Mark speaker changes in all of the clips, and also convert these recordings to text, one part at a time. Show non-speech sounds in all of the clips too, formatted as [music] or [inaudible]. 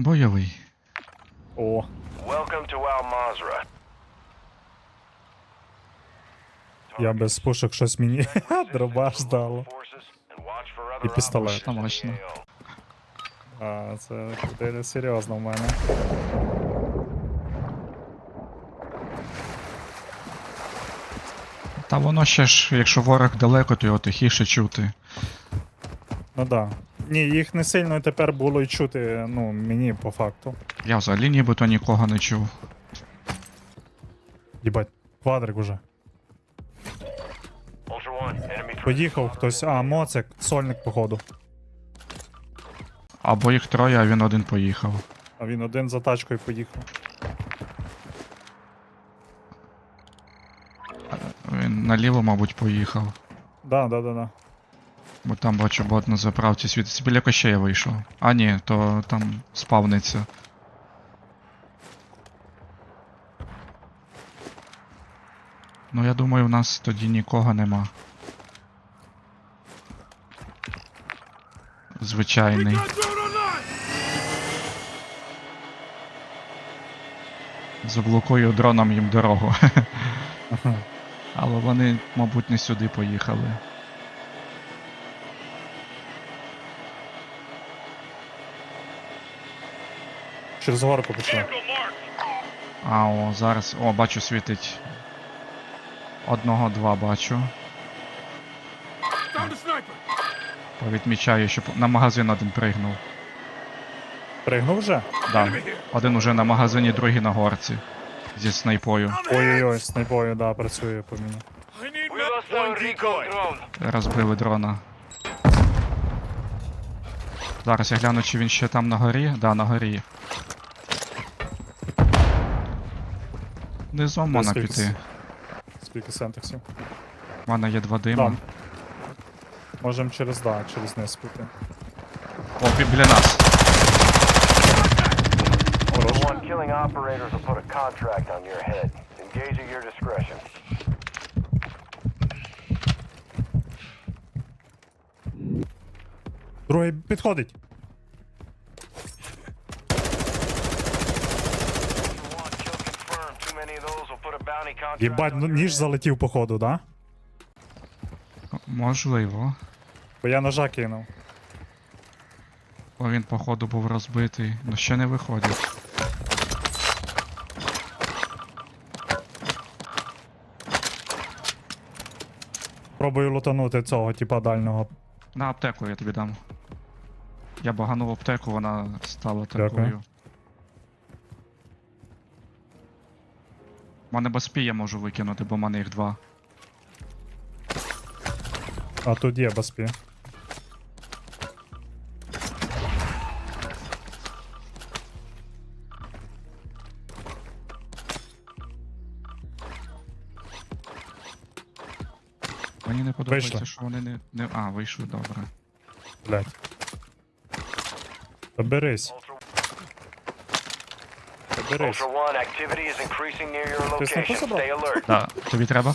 Speaker 1: Бойовий.
Speaker 2: О,
Speaker 3: Welcome to Al Mazra.
Speaker 2: я без пушок щось мені [laughs] дробаш дало. І пістолет.
Speaker 1: Мощно.
Speaker 2: А, це куди серйозно в мене.
Speaker 1: Та воно ще ж, якщо ворог далеко, то його тихіше чути.
Speaker 2: Ну да. Ні, їх не сильно тепер було й чути, ну, мені по факту.
Speaker 1: Я взагалі нібито нікого не чув.
Speaker 2: Їбать, квадрик уже. Поїхав хтось. А, моцик, сольник, походу.
Speaker 1: Або їх троє, а він один поїхав.
Speaker 2: А він один за тачкою поїхав.
Speaker 1: Він наліво, мабуть, поїхав.
Speaker 2: Да, да, да, да.
Speaker 1: Бо там бачу бот на заправці світиться. Біля кощея вийшов. А ні, то там спавниться. Ну я думаю, в нас тоді нікого нема. Звичайний. Заблокую дроном їм дорогу. [laughs] Але вони, мабуть, не сюди поїхали.
Speaker 2: Через горку пішли.
Speaker 1: А, о, зараз. О, бачу, світить. Одного-два бачу. Повідмічаю, що на магазин один пригнув.
Speaker 2: Пригнув вже?
Speaker 1: Да. Один уже на магазині, другий на горці. Зі снайпою.
Speaker 2: Ой-ой-ой, снайпою, да, працює по мені.
Speaker 3: Drone.
Speaker 1: Розбили дрона. Зараз я гляну, чи він ще там на горі. Да, на горі. Низом можна піти.
Speaker 2: Скільки сентексів?
Speaker 1: У мене є два дима.
Speaker 2: Да. Можем через, да, через низ піти.
Speaker 1: О, бі- біля нас.
Speaker 2: Хорош.
Speaker 3: One, killing operators will put a contract on your head. Engage at your discretion.
Speaker 2: Другий підходить.
Speaker 3: Ultra One, kill confirmed. Too many of those will put a bounty contract
Speaker 2: Єбать, ну ніж залетів походу, да?
Speaker 1: Можливо.
Speaker 2: Бо я ножа кинув.
Speaker 1: О, він, походу, був розбитий. Ну ще не виходить.
Speaker 2: Пробую лутанути цього, типа дальнього.
Speaker 1: На аптеку я тобі дам. Я баганув аптеку, вона стала
Speaker 2: Дякую.
Speaker 1: такою. У мене безпі я можу викинути, бо в мене їх два.
Speaker 2: А тут є баспі.
Speaker 1: Мені не подобається,
Speaker 2: Вийшли.
Speaker 1: що вони не, не. А, вийшли, добре.
Speaker 2: Блять. Поберись. Поберись.
Speaker 3: Ultra One, activity is increasing near your
Speaker 2: Ти снайпу
Speaker 3: location. Stay alert.
Speaker 1: Да, тобі треба?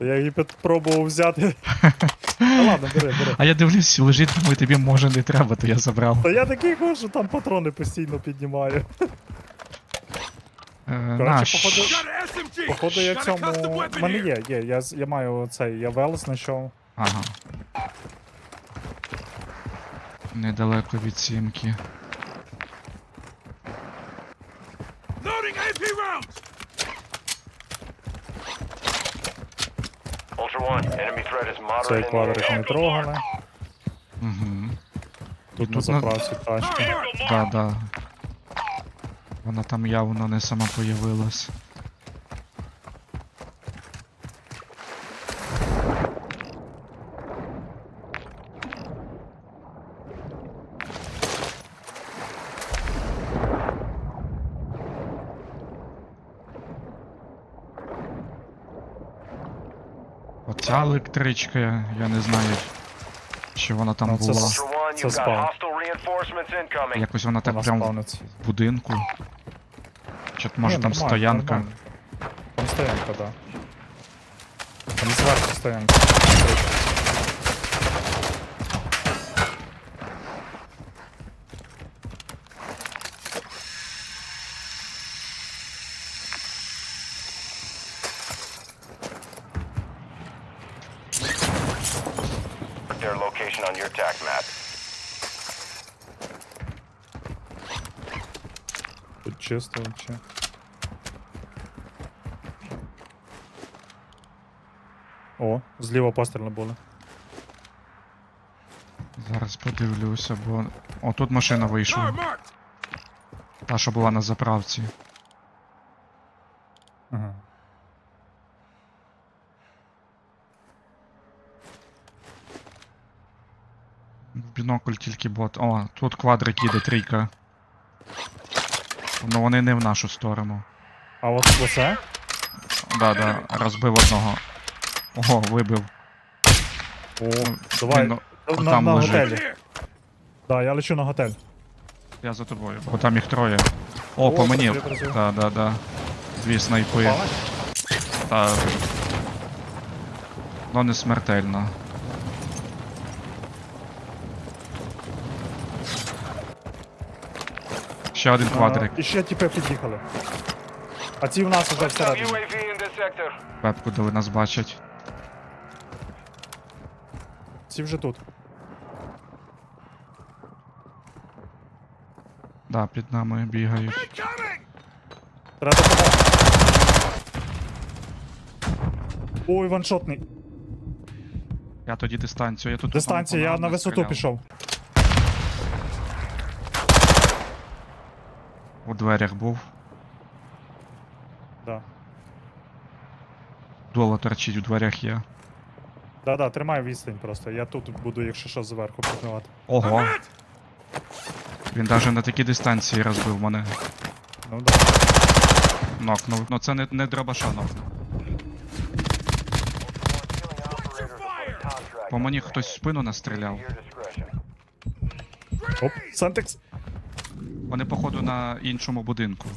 Speaker 2: Я її пробував взяти. [laughs] Та ладно, бери, бери.
Speaker 1: А я дивлюсь, лежить, думаю, тобі може не треба, то я забрав.
Speaker 2: Та я такий ходжу, там патрони постійно піднімаю.
Speaker 1: Е,
Speaker 2: Коротше, походу, походу я цьому. В мене є, є, я, з- я маю цей, я вел знайшов.
Speaker 1: Ага. Недалеко від сімки.
Speaker 3: Ultra One, enemy threat is
Speaker 2: Цей
Speaker 3: moderate
Speaker 2: квадрик не трогали.
Speaker 1: Угу.
Speaker 2: Тут на
Speaker 1: Тут на-
Speaker 2: заправці тачки.
Speaker 1: Да, да. Вона там явно не сама появилась. Оця електричка, я не знаю, чи вона там
Speaker 2: Ну, це
Speaker 1: була.
Speaker 2: с- Це спав.
Speaker 1: Якось вона так
Speaker 2: Вона
Speaker 1: прям в
Speaker 2: спавниться.
Speaker 1: будинку. Чи може
Speaker 2: Ні,
Speaker 1: там
Speaker 2: нормально,
Speaker 1: стоянка?
Speaker 2: нормально. Там стоянка, да. Там зверху стоянка
Speaker 3: location on your attack map.
Speaker 2: Тут чисто вообще. О, зліва постріли були.
Speaker 1: Зараз подивлюся, бо. О, тут машина вийшла. Та, що була на заправці.
Speaker 2: Ага.
Speaker 1: В бінокль тільки бот. О, тут квадрик їде, трійка. Ну вони не в нашу сторону.
Speaker 2: А от оце?
Speaker 1: Да, да, розбив одного. Ого, вибив.
Speaker 2: О, давай.
Speaker 1: Він,
Speaker 2: на
Speaker 1: отам
Speaker 2: на
Speaker 1: лежить.
Speaker 2: готелі. Да, я лечу на готель.
Speaker 1: Я за тобою, бо там їх троє. О, по мені.
Speaker 2: працює.
Speaker 1: Да, да, да. Дві снайпи. Та. Ну не смертельно. Ще один квадрик.
Speaker 2: І ще тіпи під'їхали. А ці в нас уже всередині.
Speaker 1: Пепку, де ви нас бачать.
Speaker 2: Ці вже тут.
Speaker 1: Да, під нами бігають.
Speaker 2: Треба допомогти. Ой, ваншотний.
Speaker 1: Я тоді дистанцію. Я тут
Speaker 2: Дистанція, я на висоту пішов.
Speaker 1: У дверях був.
Speaker 2: Да.
Speaker 1: Доло торчить у дверях є.
Speaker 2: Да-да, тримай відстань просто. Я тут буду, якщо що, зверху прикривати.
Speaker 1: Ого. Він навіть на такій дистанції розбив мене.
Speaker 2: Ну да.
Speaker 1: Нокнув. Ну це не, не дробаша нокнув. По мені хтось в спину настріляв.
Speaker 2: Оп, Сантекс.
Speaker 1: Вони, походу, на іншому будинку.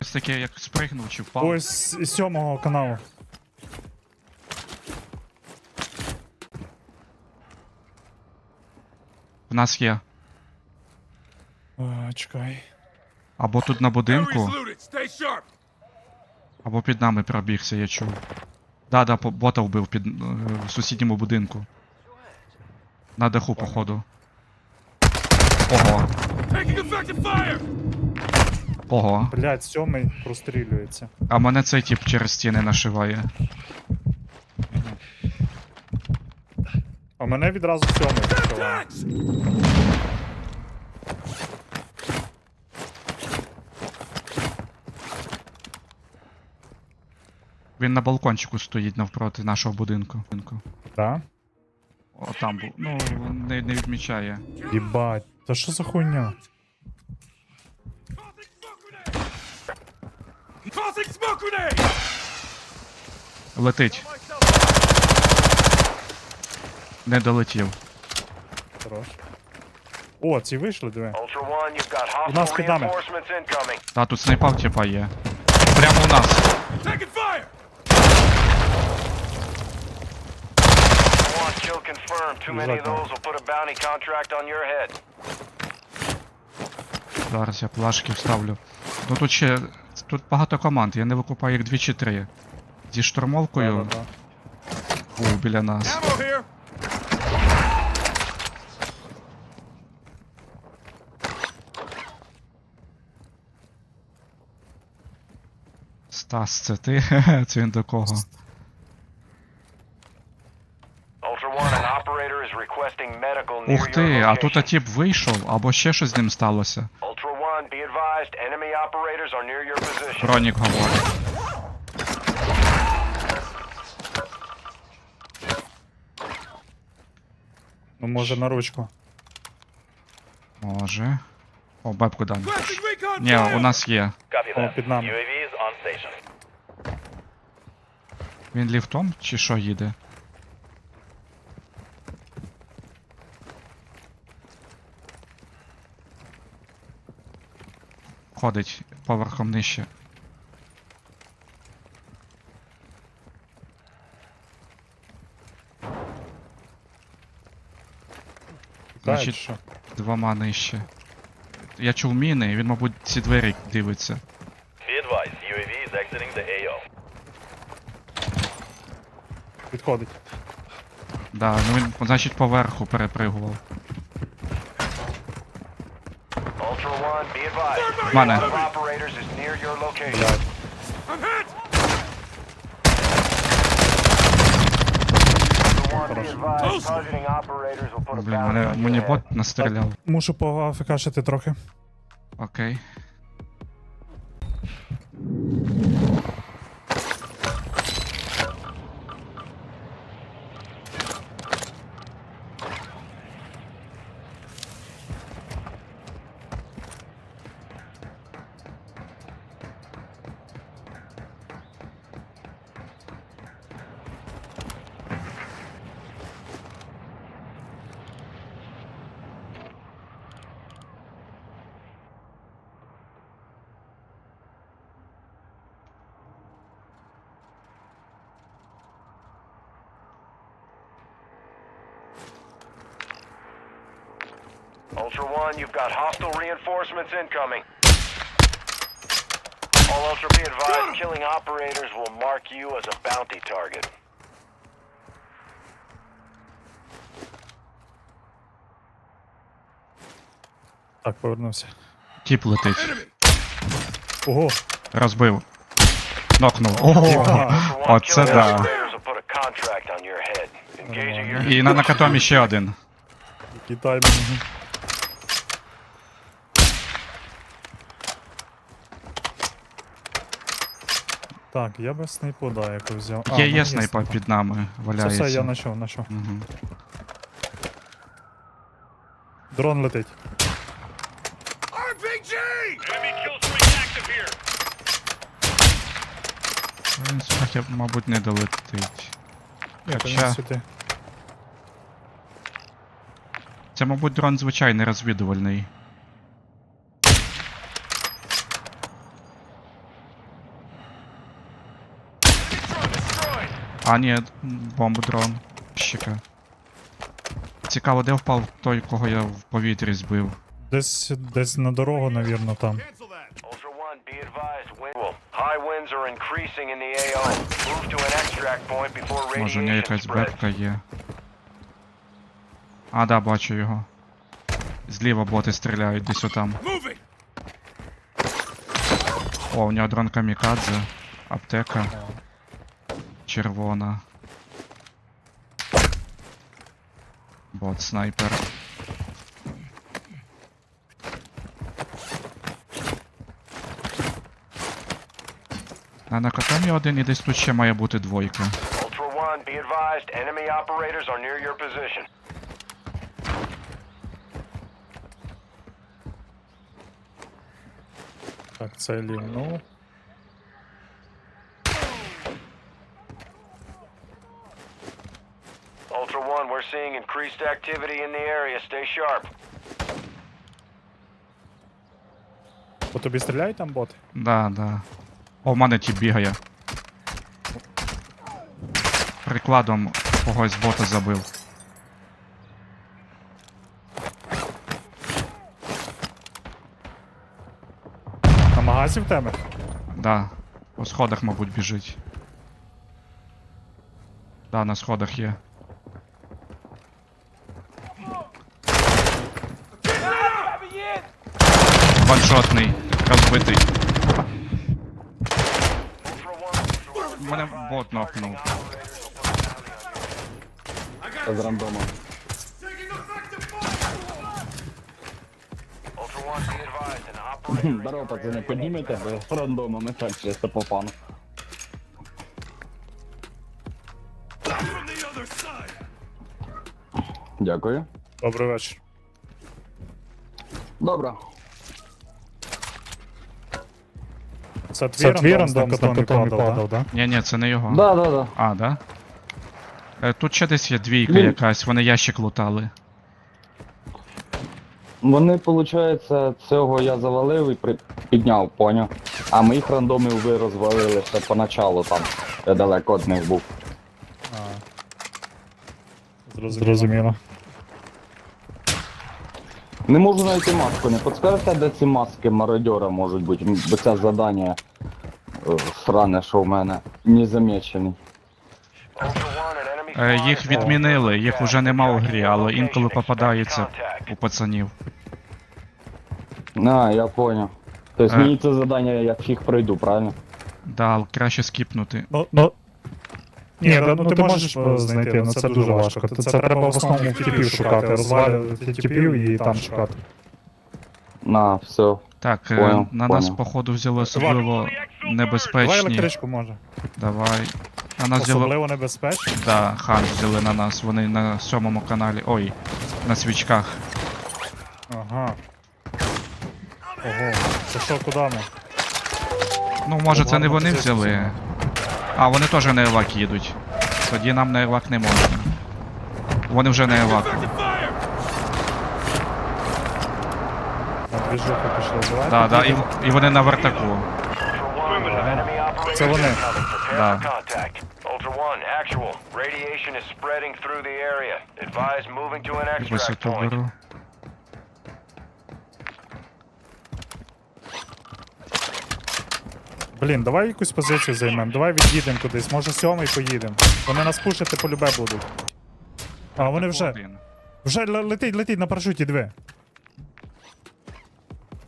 Speaker 1: Ось таке, як спригнув чи впав.
Speaker 2: Ой, з, з сьомого каналу.
Speaker 1: В нас є.
Speaker 2: А, чекай.
Speaker 1: Або тут на будинку.
Speaker 4: Stay sharp.
Speaker 1: Або під нами пробігся, я чув. Да, да, бота вбив під, е, в сусідньому будинку. На даху, походу. Ого, ого.
Speaker 2: Блять, сьомий прострілюється.
Speaker 1: А мене цей тип через стіни нашиває.
Speaker 2: А мене відразу сьомий
Speaker 1: Він на балкончику стоїть навпроти нашого будинку.
Speaker 2: Да?
Speaker 1: О, там був. Ну, не, не відмічає.
Speaker 2: Єбать. Та що за хуйня?
Speaker 1: Летить. Не долетів.
Speaker 2: Хорош. О, ці вийшли, диви. У нас під нами.
Speaker 1: Та тут снайпав типа є. Прямо у нас.
Speaker 3: One kill confirmed. Too many of those will put a bounty contract on your head.
Speaker 1: Зараз я плашки вставлю. Ну тут ще. Тут багато команд, я не викупаю їх дві чи три. Зі штурмовкою у, біля нас. Стас, це ти? [laughs] це він до кого?
Speaker 3: Ultra One, an operator is requesting medical near
Speaker 1: Ух ти, а тут
Speaker 3: location.
Speaker 1: тип вийшов, або ще щось з ним сталося.
Speaker 3: Ultra One, be advised, enemy operators are near your position.
Speaker 1: Бронік говорить.
Speaker 2: Ну може на ручку.
Speaker 1: Може. О, бабку дам. Ні, у нас є.
Speaker 2: О, під нами.
Speaker 1: Він ліфтом чи що їде? Ходить поверхом нижче.
Speaker 2: Значить, що?
Speaker 1: двома нижче. Я чув міни, і він, мабуть, ці двері дивиться.
Speaker 5: Be advised, UAV is exiting the AO.
Speaker 2: Підходить.
Speaker 1: Да, ну він, значить, поверху перепригував.
Speaker 3: Ultra One, be advised.
Speaker 1: Мене.
Speaker 3: One of operators is near your location.
Speaker 2: Блядь.
Speaker 4: I'm hit!
Speaker 3: Ultra One, be advised. Targeting operators will put a
Speaker 1: Блін, мене, мені бот настріляв.
Speaker 2: Мушу поафікашити трохи.
Speaker 1: Окей.
Speaker 3: Ultra One, you've got hostile reinforcements incoming. All Ultra be advised, killing operators will mark you as a bounty target.
Speaker 2: Так, повернувся.
Speaker 1: Тіп летить.
Speaker 2: Ого!
Speaker 1: Розбив. Нокнув. Ого!
Speaker 3: Ultra One,
Speaker 1: Оце
Speaker 3: killing
Speaker 1: да.
Speaker 3: operators will put a contract on your head. Engaging your
Speaker 1: І на накатомі ще один.
Speaker 2: Який таймінг. Так, я би снайпу, да, яку взяв. А,
Speaker 1: Є, є снайпа під нами,
Speaker 2: Все,
Speaker 1: валяється.
Speaker 2: все, я знайшов, знайшов.
Speaker 1: Угу.
Speaker 2: Дрон летить.
Speaker 4: RPG!
Speaker 5: Enemy kill streak active here.
Speaker 1: Він справді, мабуть, не долетить.
Speaker 2: Ні,
Speaker 1: Хоча,
Speaker 2: сюди.
Speaker 1: це, мабуть, дрон звичайний розвідувальний. А, ні, бомб дрон. Щека. Цікаво, де впав той, кого я в повітрі збив.
Speaker 2: Десь, десь на дорогу, навірно, там.
Speaker 1: Може, у нього якась бепка є. А, да, бачу його. Зліва боти стріляють десь отам. О, у нього дрон камікадзе. Аптека. Червона. Бот снайпер. А на катамі один і десь тут ще має бути двойка.
Speaker 3: Ultra One, be advised. Enemy operators are near your position.
Speaker 2: Так, це лівнув.
Speaker 3: Ultra One, we're seeing increased activity in the area. Stay sharp.
Speaker 2: По тобі стріляють там боти?
Speaker 1: Да, да. О, в мене тіп бігає. Прикладом когось бота забив.
Speaker 2: На магазі в тебе?
Speaker 1: Да. По сходах, мабуть, біжить. Да, на сходах є. Ваншотний, розбитий. Мене бот нокнув.
Speaker 6: З
Speaker 3: operator.
Speaker 6: Здорово, пацани, піднімете, бо рандома, ми так чисто по фану. Дякую.
Speaker 2: Добрий вечір.
Speaker 6: Добре.
Speaker 2: Це твій рандом на котомі падав, да?
Speaker 1: Ні, ні, це не його.
Speaker 6: Да, да, да.
Speaker 1: А, да? Е, Тут ще десь є двійка
Speaker 6: Він-
Speaker 1: якась, вони ящик лутали.
Speaker 6: Вони, виходить, цього я завалив і при... підняв, поняв. А моїх рандомів ви розвалили ще поначалу там. Я далеко від них був.
Speaker 2: Зрозуміло.
Speaker 6: Не можу знайти маску, не підскажете, де ці маски мародьора можуть бути? Бо це завдання е, сране, що в мене не
Speaker 3: enemy
Speaker 1: Е, Їх відмінили, їх уже нема у грі, але інколи попадається у пацанів.
Speaker 6: А, я понял. Тобто
Speaker 1: Е.
Speaker 6: мені це завдання я фіг пройду, правильно?
Speaker 1: Да, краще скіпнути.
Speaker 2: Ну, ну. Ні, да, ну ти можеш знайти, але це дуже важко. Це, це треба в основному типів шукати, розвалювати типів і там шукати.
Speaker 6: На, все.
Speaker 1: Так, е,
Speaker 6: Понял,
Speaker 1: на нас походу взяли особливо
Speaker 2: Давай електричку може.
Speaker 1: Давай. На нас взяли.
Speaker 2: Особливо небезпечно.
Speaker 1: Да, хан взяли на нас. Вони на сьомому каналі. Ой, на свічках.
Speaker 2: Ага. Ого. Це що, куди ми?
Speaker 1: Ну, може, це не вони взяли. А, вони теж на Евак їдуть. Тоді нам на Евак не можна. Вони вже на
Speaker 2: пішла. Давай.
Speaker 1: Да, да, і, і вони на вертаку.
Speaker 2: Це вони.
Speaker 1: Да.
Speaker 3: Ultra One, actual. Radiation is spreading through the area. Advise moving to an extract point.
Speaker 2: Блін, давай якусь позицію займемо. Давай від'їдемо кудись. Може сьомий поїдемо. Вони нас пушити полюбе будуть. А вони вже. Вже летить, летить на парашуті, диви.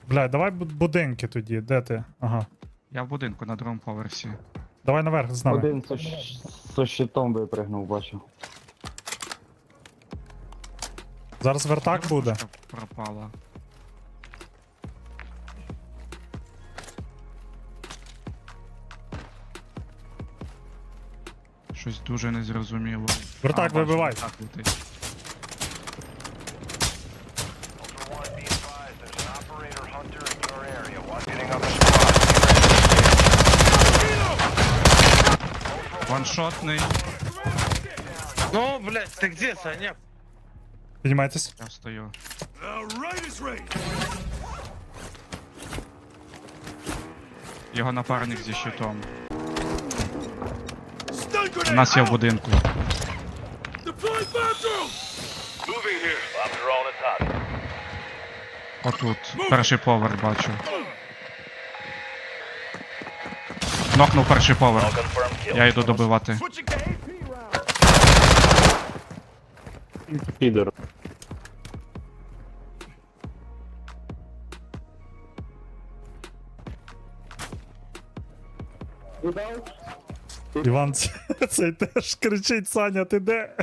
Speaker 2: Бля, давай будинки тоді. Де ти? Ага.
Speaker 1: Я в будинку на другому поверсі.
Speaker 2: Давай наверх з нами.
Speaker 6: Один со, со щитом випригнув, бачу.
Speaker 2: Зараз вертак буде.
Speaker 1: Пропала. Щось дуже незрозуміло.
Speaker 2: Вертак
Speaker 1: А, бачу,
Speaker 2: вибивай.
Speaker 1: вертак летить.
Speaker 3: Ultra One, be advised, there's an operator hunter in your area. Watch getting up a squad.
Speaker 1: Ваншотний.
Speaker 7: Ну, блядь, ты где, Саня?
Speaker 2: Піднімайтесь.
Speaker 1: Я стою.
Speaker 4: The right is ready.
Speaker 1: Його напарник зі щитом. У нас є в будинку. Отут. Перший поверх бачу. Нокнув перший поверх. Я йду добивати.
Speaker 6: Підер.
Speaker 2: Іван [laughs] цей теж кричить, Саня, ти де?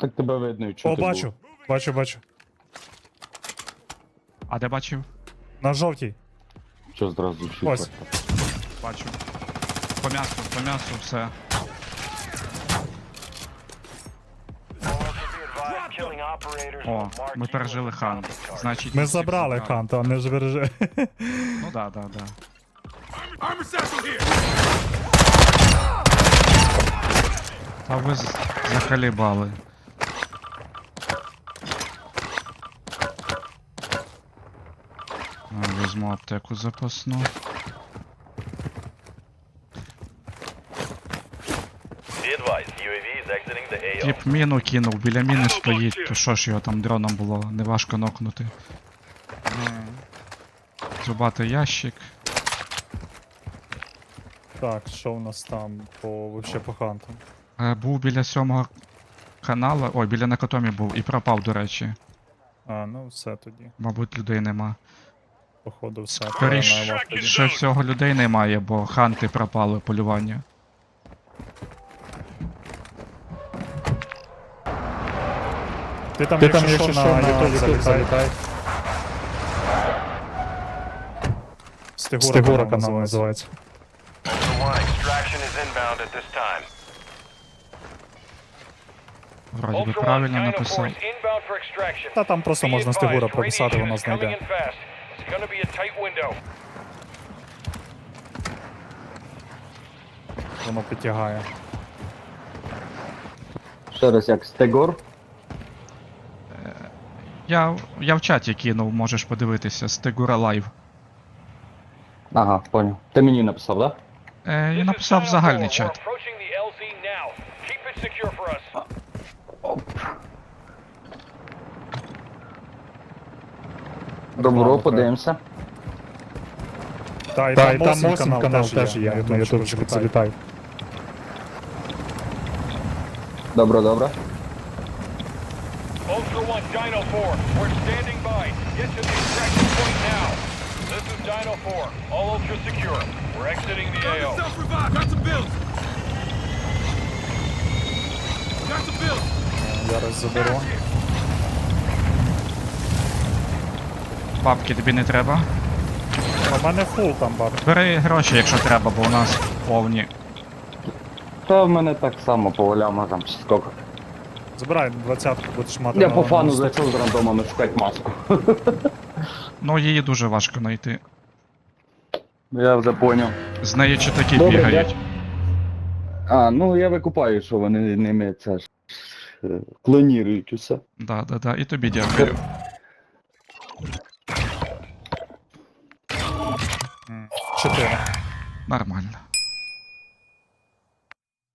Speaker 6: Так тебе видно і
Speaker 2: О,
Speaker 6: чути
Speaker 2: бачу. Бачу, бачу.
Speaker 1: А де бачив?
Speaker 2: На жовтій.
Speaker 6: було. Що зразу чути?
Speaker 2: Ось.
Speaker 1: Бачу. По м'ясу, по м'ясу, все. О, ми пережили
Speaker 3: as a
Speaker 1: хан.
Speaker 3: bounty target.
Speaker 1: Значить,
Speaker 2: Ми забрали ханта, а не ж береже.
Speaker 1: Ну да, да, да. Та ви з- закалібали. А, Візьму аптеку запасну.
Speaker 5: Be advised, UAV is exiting the AO.
Speaker 1: Тіп міну кинув, біля міни стоїть, то що ж його там дроном було, неважко нокнути. Зубати ящик.
Speaker 2: Так, що в нас там по вообще по хантам?
Speaker 1: Е, Був біля сьомого канала, ой, біля Накатомі був і пропав, до речі.
Speaker 2: А, ну все тоді.
Speaker 1: Мабуть, людей нема.
Speaker 2: Походу, все.
Speaker 1: Скоріш, ще всього людей немає, бо ханти пропали полювання.
Speaker 2: Ти там, якщо, що, на YouTube залітай. Стегура,
Speaker 8: Стегура
Speaker 2: канал називається.
Speaker 3: Time.
Speaker 1: Вроді би правильно написав.
Speaker 2: Та там просто можна стегура прописати, воно знайде. Воно підтягає.
Speaker 6: Ще раз як Стегор.
Speaker 1: Я, я в чаті кинув, можеш подивитися. Стегура лайв.
Speaker 6: Ага, понял. Ти мені написав, да?
Speaker 1: Е, я написав загальний чат.
Speaker 6: Добро, подивимося.
Speaker 2: Та, і там Мосін канал теж є, я думаю, що вже залітаю.
Speaker 6: Добро,
Speaker 3: One, Dino 4, we're standing by. Get to the extraction point now. This is Dino 4. All Ultra secure. We're exiting the AO.
Speaker 4: yourself revived. Got some bills. Got some bills.
Speaker 2: Зараз заберу.
Speaker 1: Бабки тобі не треба.
Speaker 2: У мене фул там бар.
Speaker 1: Бери гроші, якщо треба, бо у нас повні.
Speaker 6: Та в мене так само по волям, там чи скільки.
Speaker 2: Забирай двадцятку, будеш мати.
Speaker 6: Я
Speaker 2: на-
Speaker 6: по фану
Speaker 2: наступ-
Speaker 6: зайшов з рандомами шукати маску.
Speaker 1: Ну, її дуже важко знайти.
Speaker 6: Я вже поняв.
Speaker 1: З неї читаки
Speaker 6: Добре,
Speaker 1: бігають.
Speaker 6: А, ну я викупаю, що вони ними це ж е, клонірують усе.
Speaker 1: Да, да, да. І тобі дякую.
Speaker 2: Чотири.
Speaker 1: Нормально.